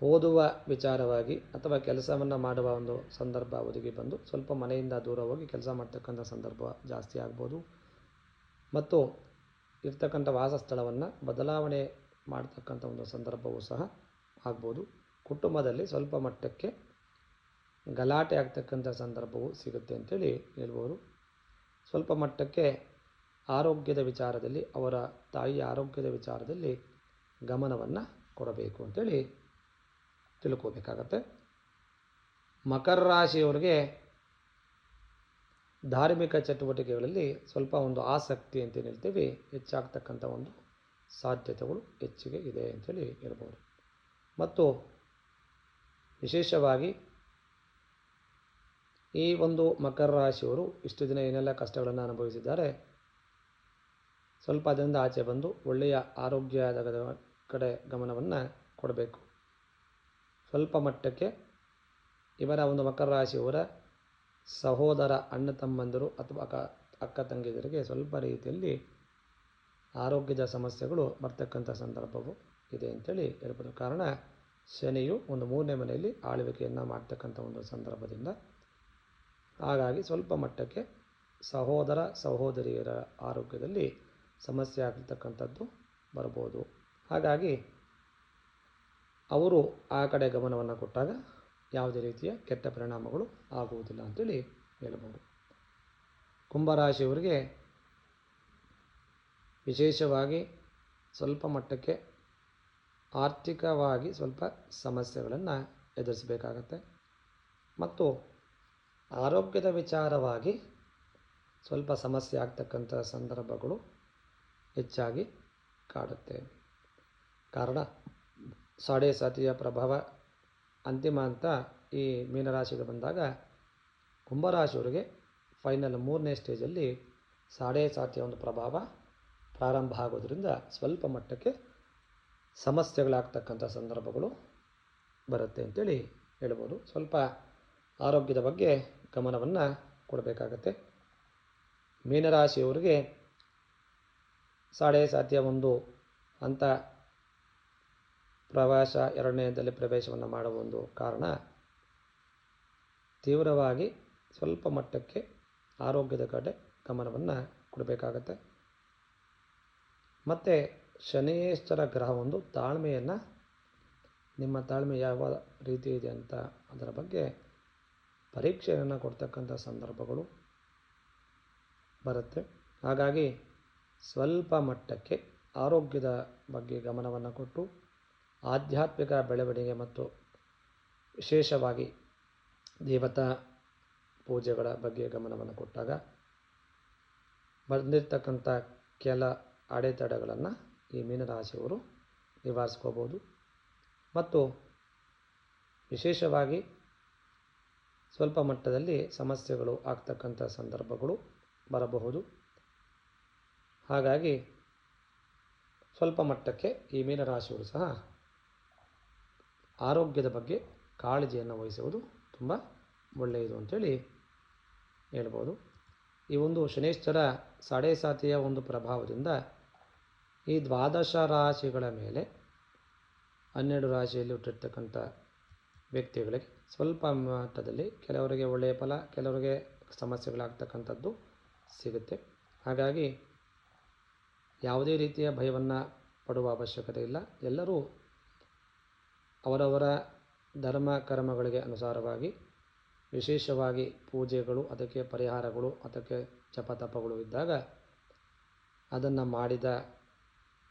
ಓದುವ ವಿಚಾರವಾಗಿ ಅಥವಾ ಕೆಲಸವನ್ನು ಮಾಡುವ ಒಂದು ಸಂದರ್ಭ ಒದಗಿ ಬಂದು ಸ್ವಲ್ಪ ಮನೆಯಿಂದ ದೂರ ಹೋಗಿ ಕೆಲಸ ಮಾಡ್ತಕ್ಕಂಥ ಸಂದರ್ಭ ಜಾಸ್ತಿ ಆಗ್ಬೋದು. ಮತ್ತು ಇರ್ತಕ್ಕಂಥ ವಾಸಸ್ಥಳವನ್ನು ಬದಲಾವಣೆ ಮಾಡ್ತಕ್ಕಂಥ ಒಂದು ಸಂದರ್ಭವೂ ಸಹ ಆಗ್ಬೋದು. ಕುಟುಂಬದಲ್ಲಿ ಸ್ವಲ್ಪ ಮಟ್ಟಕ್ಕೆ ಗಲಾಟೆ ಆಗ್ತಕ್ಕಂಥ ಸಂದರ್ಭವೂ ಸಿಗುತ್ತೆ ಅಂತೇಳಿ ಹೇಳ್ಬೋದು. ಸ್ವಲ್ಪ ಮಟ್ಟಕ್ಕೆ ಆರೋಗ್ಯದ ವಿಚಾರದಲ್ಲಿ, ಅವರ ತಾಯಿಯ ಆರೋಗ್ಯದ ವಿಚಾರದಲ್ಲಿ ಗಮನವನ್ನು ಕೊಡಬೇಕು ಅಂತೇಳಿ ತಿಳ್ಕೋಬೇಕಾಗತ್ತೆ. ಮಕರ ರಾಶಿಯವರಿಗೆ ಧಾರ್ಮಿಕ ಚಟುವಟಿಕೆಗಳಲ್ಲಿ ಸ್ವಲ್ಪ ಒಂದು ಆಸಕ್ತಿ ಅಂತ ಹೇಳ್ತೀವಿ. ಹೆಚ್ಚಾಗ್ತಕ್ಕಂಥ ಒಂದು ಸಾಧ್ಯತೆಗಳು ಹೆಚ್ಚಿಗೆ ಇದೆ ಅಂತೇಳಿ ಹೇಳ್ಬೋದು. ಮತ್ತು ವಿಶೇಷವಾಗಿ ಈ ಒಂದು ಮಕರ ರಾಶಿಯವರು ಇಷ್ಟು ದಿನ ಏನೆಲ್ಲ ಕಷ್ಟಗಳನ್ನು ಅನುಭವಿಸಿದ್ದಾರೆ, ಸ್ವಲ್ಪ ಅದರಿಂದ ಆಚೆ ಬಂದು ಒಳ್ಳೆಯ ಆರೋಗ್ಯದ ಕಡೆ ಗಮನವನ್ನು ಕೊಡಬೇಕು. ಸ್ವಲ್ಪ ಮಟ್ಟಕ್ಕೆ ಇವರ ಒಂದು ಮಕರ ರಾಶಿಯವರ ಸಹೋದರ, ಅಣ್ಣ ತಮ್ಮಂದಿರು ಅಥವಾ ಅಕ್ಕ ಅಕ್ಕ ತಂಗಿದರಿಗೆ ಸ್ವಲ್ಪ ರೀತಿಯಲ್ಲಿ ಆರೋಗ್ಯದ ಸಮಸ್ಯೆಗಳು ಬರ್ತಕ್ಕಂಥ ಸಂದರ್ಭವು ಇದೆ ಅಂತೇಳಿ ಹೇಳ್ಬೋದು. ಕಾರಣ ಶನಿಯು ಒಂದು ಮೂರನೇ ಮನೆಯಲ್ಲಿ ಆಳ್ವಿಕೆಯನ್ನು ಮಾಡ್ತಕ್ಕಂಥ ಒಂದು ಸಂದರ್ಭದಿಂದ ಹಾಗಾಗಿ ಸ್ವಲ್ಪ ಮಟ್ಟಕ್ಕೆ ಸಹೋದರ ಸಹೋದರಿಯರ ಆರೋಗ್ಯದಲ್ಲಿ ಸಮಸ್ಯೆ ಆಗಿರ್ತಕ್ಕಂಥದ್ದು ಬರ್ಬೋದು. ಹಾಗಾಗಿ ಅವರು ಆ ಕಡೆ ಗಮನವನ್ನು ಕೊಟ್ಟಾಗ ಯಾವುದೇ ರೀತಿಯ ಕೆಟ್ಟ ಪರಿಣಾಮಗಳು ಆಗುವುದಿಲ್ಲ ಅಂತೇಳಿ ಹೇಳಬಹುದು. ಕುಂಭರಾಶಿಯವರಿಗೆ ವಿಶೇಷವಾಗಿ ಸ್ವಲ್ಪ ಮಟ್ಟಕ್ಕೆ ಆರ್ಥಿಕವಾಗಿ ಸ್ವಲ್ಪ ಸಮಸ್ಯೆಗಳನ್ನು ಎದುರಿಸಬೇಕಾಗತ್ತೆ. ಮತ್ತು ಆರೋಗ್ಯದ ವಿಚಾರವಾಗಿ ಸ್ವಲ್ಪ ಸಮಸ್ಯೆ ಆಗ್ತಕ್ಕಂಥ ಸಂದರ್ಭಗಳು ಹೆಚ್ಚಾಗಿ ಕಾಡುತ್ತೆ ಕಾರಣ, ಸಾಡೆ ಸಾತಿಯ ಪ್ರಭಾವ ಅಂತಿಮ ಅಂತ ಈ ಮೀನರಾಶಿಗೆ ಬಂದಾಗ ಕುಂಭರಾಶಿಯವರಿಗೆ ಫೈನಲ್ ಮೂರನೇ ಸ್ಟೇಜಲ್ಲಿ ಸಾಡೆ ಸಾತಿಯ ಒಂದು ಪ್ರಭಾವ ಪ್ರಾರಂಭ ಆಗೋದ್ರಿಂದ ಸ್ವಲ್ಪ ಮಟ್ಟಕ್ಕೆ ಸಮಸ್ಯೆಗಳಾಗ್ತಕ್ಕಂಥ ಸಂದರ್ಭಗಳು ಬರುತ್ತೆ ಅಂತೇಳಿ ಹೇಳ್ಬೋದು. ಸ್ವಲ್ಪ ಆರೋಗ್ಯದ ಬಗ್ಗೆ ಗಮನವನ್ನು ಕೊಡಬೇಕಾಗತ್ತೆ. ಮೀನರಾಶಿಯವರಿಗೆ ಸಾಡೆ ಸಾಧ್ಯ ಒಂದು ಅಂತ ಪ್ರವಾಸ ಎರಡನೇದಲ್ಲಿ ಪ್ರವೇಶವನ್ನು ಮಾಡುವ ಒಂದು ಕಾರಣ ತೀವ್ರವಾಗಿ ಸ್ವಲ್ಪ ಮಟ್ಟಕ್ಕೆ ಆರೋಗ್ಯದ ಕಡೆ ಗಮನವನ್ನು ಕೊಡಬೇಕಾಗತ್ತೆ. ಮತ್ತು ಶನೇಶ್ವರ ಒಂದು ತಾಳ್ಮೆಯನ್ನು, ನಿಮ್ಮ ತಾಳ್ಮೆ ಯಾವ ರೀತಿ ಇದೆ ಅಂತ ಅದರ ಬಗ್ಗೆ ಪರೀಕ್ಷೆಯನ್ನು ಕೊಡ್ತಕ್ಕಂಥ ಸಂದರ್ಭಗಳು ಬರುತ್ತೆ. ಹಾಗಾಗಿ ಸ್ವಲ್ಪ ಮಟ್ಟಕ್ಕೆ ಆರೋಗ್ಯದ ಬಗ್ಗೆ ಗಮನವನ್ನು ಕೊಟ್ಟು ಆಧ್ಯಾತ್ಮಿಕ ಬೆಳವಣಿಗೆ ಮತ್ತು ವಿಶೇಷವಾಗಿ ದೇವತಾ ಪೂಜೆಗಳ ಬಗ್ಗೆ ಗಮನವನ್ನು ಕೊಟ್ಟಾಗ ಬಂದಿರತಕ್ಕಂಥ ಕೆಲ ಅಡೆತಡೆಗಳನ್ನು ಈ ಮೀನರಾಶಿಯವರು ನಿವಾರಿಸ್ಕೋಬೋದು. ಮತ್ತು ವಿಶೇಷವಾಗಿ ಸ್ವಲ್ಪ ಮಟ್ಟದಲ್ಲಿ ಸಮಸ್ಯೆಗಳು ಆಗ್ತಕ್ಕಂಥ ಸಂದರ್ಭಗಳು ಬರಬಹುದು. ಹಾಗಾಗಿ ಸ್ವಲ್ಪ ಮಟ್ಟಕ್ಕೆ ಈ ಮೀನರಾಶಿಯವರು ಸಹ ಆರೋಗ್ಯದ ಬಗ್ಗೆ ಕಾಳಜಿಯನ್ನು ವಹಿಸುವುದು ತುಂಬ ಒಳ್ಳೆಯದು ಅಂಥೇಳಿ ಹೇಳ್ಬೋದು. ಈ ಒಂದು ಶನೇಶ್ವರ ಸಾತಿಯ ಒಂದು ಪ್ರಭಾವದಿಂದ ಈ ದ್ವಾದಶ ರಾಶಿಗಳ ಮೇಲೆ ಹನ್ನೆರಡು ರಾಶಿಯಲ್ಲಿ ಹುಟ್ಟಿರ್ತಕ್ಕಂಥ ವ್ಯಕ್ತಿಗಳಿಗೆ ಸ್ವಲ್ಪ ಮಟ್ಟದಲ್ಲಿ ಕೆಲವರಿಗೆ ಒಳ್ಳೆಯ ಫಲ, ಕೆಲವರಿಗೆ ಸಮಸ್ಯೆಗಳಾಗ್ತಕ್ಕಂಥದ್ದು ಸಿಗುತ್ತೆ. ಹಾಗಾಗಿ ಯಾವುದೇ ರೀತಿಯ ಭಯವನ್ನು ಪಡುವ ಅವಶ್ಯಕತೆ ಇಲ್ಲ. ಎಲ್ಲರೂ ಅವರವರ ಧರ್ಮ, ಕರ್ಮಗಳಿಗೆ ಅನುಸಾರವಾಗಿ, ವಿಶೇಷವಾಗಿ ಪೂಜೆಗಳು, ಅದಕ್ಕೆ ಪರಿಹಾರಗಳು, ಅದಕ್ಕೆ ಜಪತಪಗಳು ಇದ್ದಾಗ ಅದನ್ನು ಮಾಡಿದ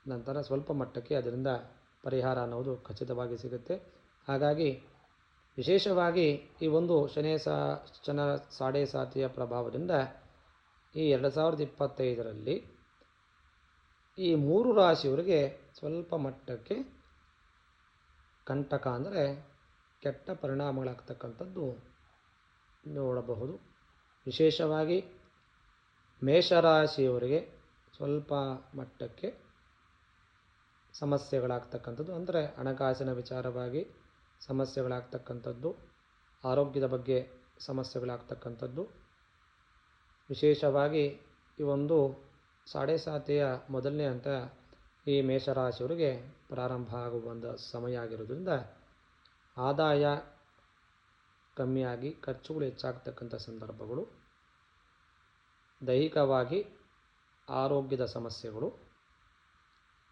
ನಂತರ ಸ್ವಲ್ಪ ಮಟ್ಟಕ್ಕೆ ಅದರಿಂದ ಪರಿಹಾರ ಅನ್ನೋದು ಖಚಿತವಾಗಿ ಸಿಗುತ್ತೆ. ಹಾಗಾಗಿ ವಿಶೇಷವಾಗಿ ಈ ಒಂದು ಶನೇ ಸಾ, ಶನ ಸಾಡೆ ಸಾತಿಯ ಪ್ರಭಾವದಿಂದ ಈ ಎರಡು ಸಾವಿರದ ಇಪ್ಪತ್ತೈದರಲ್ಲಿ ಈ ಮೂರು ರಾಶಿಯವರಿಗೆ ಸ್ವಲ್ಪ ಮಟ್ಟಕ್ಕೆ ಕಂಟಕ ಅಂದರೆ ಕೆಟ್ಟ ಪರಿಣಾಮಗಳಾಗ್ತಕ್ಕಂಥದ್ದು ನೋಡಬಹುದು. ವಿಶೇಷವಾಗಿ ಮೇಷರಾಶಿಯವರಿಗೆ ಸ್ವಲ್ಪ ಮಟ್ಟಕ್ಕೆ ಸಮಸ್ಯೆಗಳಾಗ್ತಕ್ಕಂಥದ್ದು. ಅಂದರೆ ಹಣಕಾಸಿನ ವಿಚಾರವಾಗಿ ಸಮಸ್ಯೆಗಳಾಗ್ತಕ್ಕಂಥದ್ದು, ಆರೋಗ್ಯದ ಬಗ್ಗೆ ಸಮಸ್ಯೆಗಳಾಗ್ತಕ್ಕಂಥದ್ದು. ವಿಶೇಷವಾಗಿ ಈ ಒಂದು ಸಾಡೆ ಸಾತಿಯ ಮೊದಲನೇ ಹಂತ ಈ ಮೇಷರಾಶಿಯವರಿಗೆ ಪ್ರಾರಂಭ ಆಗುವಂಥ ಸಮಯ ಆಗಿರೋದ್ರಿಂದ ಆದಾಯ ಕಮ್ಮಿಯಾಗಿ, ಖರ್ಚುಗಳು ಹೆಚ್ಚಾಗ್ತಕ್ಕಂಥ ಸಂದರ್ಭಗಳು, ದೈಹಿಕವಾಗಿ ಆರೋಗ್ಯದ ಸಮಸ್ಯೆಗಳು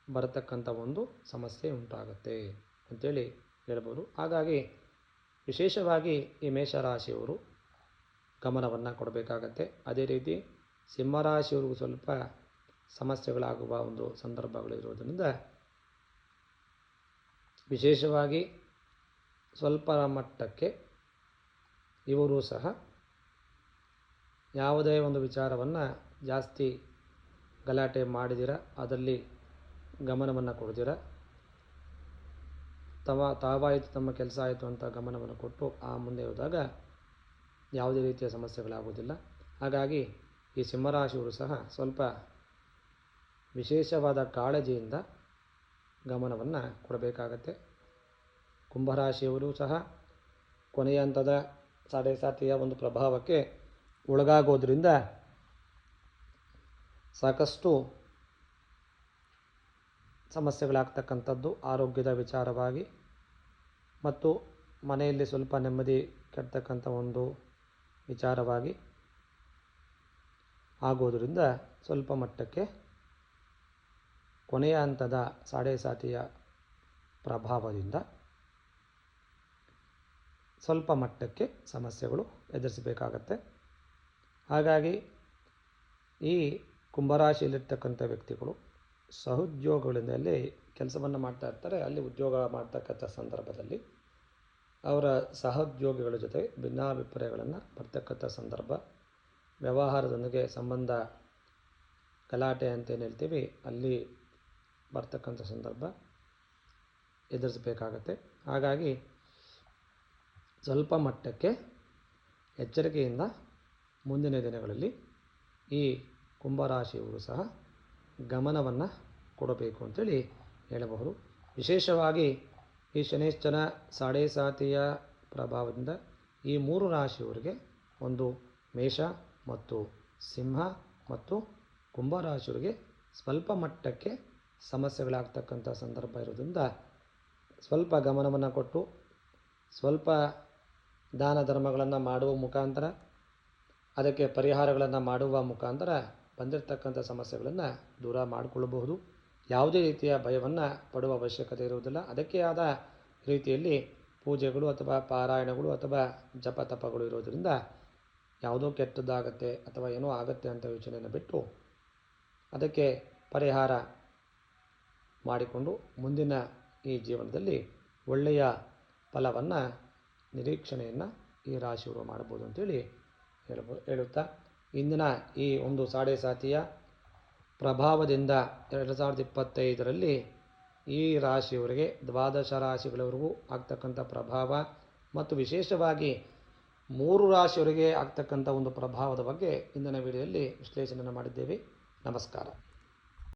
ಬರತಕ್ಕಂಥ ಒಂದು ಸಮಸ್ಯೆ ಉಂಟಾಗುತ್ತೆ ಅಂಥೇಳಿ ಹೇಳ್ಬೋದು ಹಾಗಾಗಿ ವಿಶೇಷವಾಗಿ ಈ ಮೇಷರಾಶಿಯವರು ಗಮನವನ್ನು ಕೊಡಬೇಕಾಗತ್ತೆ. ಅದೇ ರೀತಿ ಸಿಂಹರಾಶಿಯವ್ರಿಗೂ ಸ್ವಲ್ಪ ಸಮಸ್ಯೆಗಳಾಗುವ ಒಂದು ಸಂದರ್ಭಗಳು ಇರುವುದರಿಂದ ವಿಶೇಷವಾಗಿ ಸ್ವಲ್ಪ ಮಟ್ಟಕ್ಕೆ ಇವರು ಸಹ ಯಾವುದೇ ಒಂದು ವಿಚಾರವನ್ನು ಜಾಸ್ತಿ ಗಲಾಟೆ ಮಾಡಿದಿರ ಅದರಲ್ಲಿ ಗಮನವನ್ನು ಕೊಡ್ದಿರ. ತವ ತಾವಾಯಿತು, ತಮ್ಮ ಕೆಲಸ ಆಯಿತು ಅಂತ ಗಮನವನ್ನು ಕೊಟ್ಟು ಆ ಮುಂದೆ ಹೋದಾಗ ಯಾವುದೇ ರೀತಿಯ ಸಮಸ್ಯೆಗಳಾಗುವುದಿಲ್ಲ. ಹಾಗಾಗಿ ಈ ಸಿಂಹರಾಶಿಯವರು ಸಹ ಸ್ವಲ್ಪ ವಿಶೇಷವಾದ ಕಾಳಜಿಯಿಂದ ಗಮನವನ್ನು ಕೊಡಬೇಕಾಗತ್ತೆ. ಕುಂಭರಾಶಿಯವರು ಸಹ ಕೊನೆಯ ಹಂತದ ಸಾಡೆ ಒಂದು ಪ್ರಭಾವಕ್ಕೆ ಒಳಗಾಗೋದ್ರಿಂದ ಸಾಕಷ್ಟು ಸಮಸ್ಯೆಗಳಾಗ್ತಕ್ಕಂಥದ್ದು ಆರೋಗ್ಯದ ವಿಚಾರವಾಗಿ ಮತ್ತು ಮನೆಯಲ್ಲಿ ಸ್ವಲ್ಪ ನೆಮ್ಮದಿ ಕೆಡ್ತಕ್ಕಂಥ ಒಂದು ವಿಚಾರವಾಗಿ ಆಗೋದರಿಂದ ಸ್ವಲ್ಪ ಮಟ್ಟಕ್ಕೆ ಕೊನೆಯ ಹಂತದ ಸಾಡೆ ಸಾತಿಯ ಪ್ರಭಾವದಿಂದ ಸ್ವಲ್ಪ ಮಟ್ಟಕ್ಕೆ ಸಮಸ್ಯೆಗಳು ಎದುರಿಸಬೇಕಾಗತ್ತೆ. ಹಾಗಾಗಿ ಈ ಕುಂಭರಾಶಿಯಲ್ಲಿರ್ತಕ್ಕಂಥ ವ್ಯಕ್ತಿಗಳು ಸಹೋದ್ಯೋಗಗಳಲ್ಲಿ ಕೆಲಸವನ್ನು ಮಾಡ್ತಾ ಇರ್ತಾರೆ. ಅಲ್ಲಿ ಉದ್ಯೋಗ ಮಾಡ್ತಕ್ಕಂಥ ಸಂದರ್ಭದಲ್ಲಿ ಅವರ ಸಹೋದ್ಯೋಗಿಗಳ ಜೊತೆ ಭಿನ್ನಾಭಿಪ್ರಾಯಗಳನ್ನು ಬರ್ತಕ್ಕಂಥ ಸಂದರ್ಭ, ವ್ಯವಹಾರದೊಂದಿಗೆ ಸಂಬಂಧ, ಗಲಾಟೆ ಅಂತೇನು ಹೇಳ್ತೀವಿ, ಅಲ್ಲಿ ಬರ್ತಕ್ಕಂಥ ಸಂದರ್ಭ ಎದುರಿಸಬೇಕಾಗತ್ತೆ. ಹಾಗಾಗಿ ಸ್ವಲ್ಪ ಮಟ್ಟಕ್ಕೆ ಎಚ್ಚರಿಕೆಯಿಂದ ಮುಂದಿನ ದಿನಗಳಲ್ಲಿ ಈ ಕುಂಭರಾಶಿಯವರು ಸಹ ಗಮನವನ್ನು ಕೊಡಬೇಕು ಅಂತೇಳಿ ಹೇಳಬಹುದು. ವಿಶೇಷವಾಗಿ ಈ ಶನೇಶ್ಚನ ಸಾಡೆ ಸಾತಿಯ ಪ್ರಭಾವದಿಂದ ಈ ಮೂರು ರಾಶಿಯವರಿಗೆ ಒಂದು ಮೇಷ ಮತ್ತು ಸಿಂಹ ಮತ್ತು ಕುಂಭರಾಶಿಯವರಿಗೆ ಸ್ವಲ್ಪ ಮಟ್ಟಕ್ಕೆ ಸಮಸ್ಯೆಗಳಾಗ್ತಕ್ಕಂಥ ಸಂದರ್ಭ ಇರೋದ್ರಿಂದ ಸ್ವಲ್ಪ ಗಮನವನ್ನು ಕೊಟ್ಟು ಸ್ವಲ್ಪ ದಾನ ಧರ್ಮಗಳನ್ನು ಮಾಡುವ ಮುಖಾಂತರ, ಅದಕ್ಕೆ ಪರಿಹಾರಗಳನ್ನು ಮಾಡುವ ಮುಖಾಂತರ ಬಂದಿರತಕ್ಕಂಥ ಸಮಸ್ಯೆಗಳನ್ನು ದೂರ ಮಾಡಿಕೊಳ್ಳಬಹುದು. ಯಾವುದೇ ರೀತಿಯ ಭಯವನ್ನು ಪಡುವ ಅವಶ್ಯಕತೆ ಇರುವುದಿಲ್ಲ. ಅದಕ್ಕೆ ಆದ ರೀತಿಯಲ್ಲಿ ಪೂಜೆಗಳು ಅಥವಾ ಪಾರಾಯಣಗಳು ಅಥವಾ ಜಪ ತಪಗಳು ಇರೋದರಿಂದ ಯಾವುದೋ ಕೆಟ್ಟದ್ದಾಗತ್ತೆ ಅಥವಾ ಏನೋ ಆಗತ್ತೆ ಅಂತ ಯೋಚನೆಯನ್ನು ಬಿಟ್ಟು ಅದಕ್ಕೆ ಪರಿಹಾರ ಮಾಡಿಕೊಂಡು ಮುಂದಿನ ಈ ಜೀವನದಲ್ಲಿ ಒಳ್ಳೆಯ ಫಲವನ್ನು, ನಿರೀಕ್ಷಣೆಯನ್ನು ಈ ರಾಶಿಯವರು ಮಾಡ್ಬೋದು ಅಂತೇಳಿ ಹೇಳ್ಬೋ, ಹೇಳುತ್ತಾ, ಇಂದಿನ ಈ ಒಂದು ಸಾಡೆ ಸಾತಿಯ ಪ್ರಭಾವದಿಂದ ಎರಡು ಸಾವಿರದ ಇಪ್ಪತ್ತೈದರಲ್ಲಿ ಈ ರಾಶಿಯವರಿಗೆ ದ್ವಾದಶ ರಾಶಿಗಳವರೆಗೂ ಆಗ್ತಕ್ಕಂಥ ಪ್ರಭಾವ ಮತ್ತು ವಿಶೇಷವಾಗಿ ಮೂರು ರಾಶಿಯವರಿಗೆ ಆಗ್ತಕ್ಕಂಥ ಒಂದು ಪ್ರಭಾವದ ಬಗ್ಗೆ ಇಂದಿನ ವಿಡಿಯೋದಲ್ಲಿ ವಿಶ್ಲೇಷಣೆಯನ್ನು ಮಾಡಿದ್ದೇವೆ. ನಮಸ್ಕಾರ.